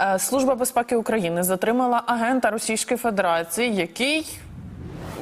Е, Служба безпеки України затримала агента Російської Федерації, який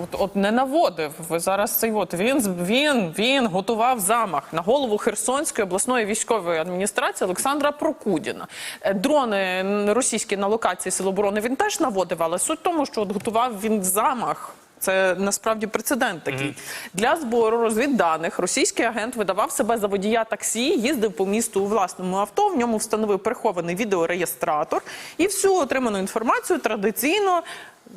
от, от не наводив. Ви зараз цей от він він він готував замах на голову Херсонської обласної військової адміністрації Олександра Прокудіна. Е, Дрони російські на локації Сил оборони він теж наводив, але суть в тому, що от готував він замах. Це насправді прецедент такий для збору розвідданих. Російський агент видавав себе за водія таксі, їздив по місту у власному авто. В ньому встановив прихований відеореєстратор і всю отриману інформацію традиційно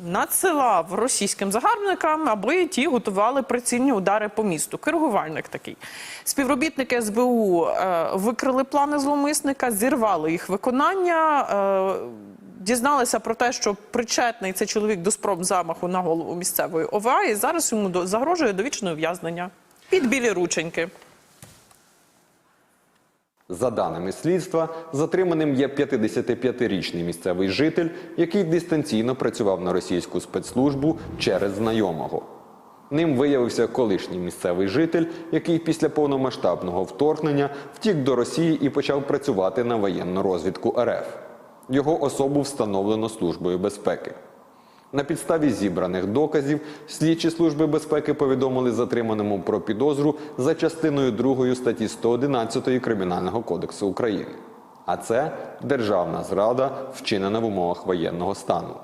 надсилав російським загарбникам, аби ті готували прицільні удари по місту. Кергувальник такий. Співробітники СБУ е, викрили плани зловмисника, зірвали їх виконання. Е, Дізналися про те, що причетний цей чоловік до спроб замаху на голову місцевої ОВА, і зараз йому загрожує довічне ув'язнення під білі рученьки. За даними слідства, затриманим є 55-річний місцевий житель, який дистанційно працював на російську спецслужбу через знайомого. Ним виявився колишній місцевий житель, який після повномасштабного вторгнення втік до Росії і почав працювати на воєнну розвідку РФ. Його особу встановлено Службою безпеки. На підставі зібраних доказів слідчі служби безпеки повідомили затриманому про підозру за частиною 2 статті 111 Кримінального кодексу України. А це державна зрада, вчинена в умовах воєнного стану.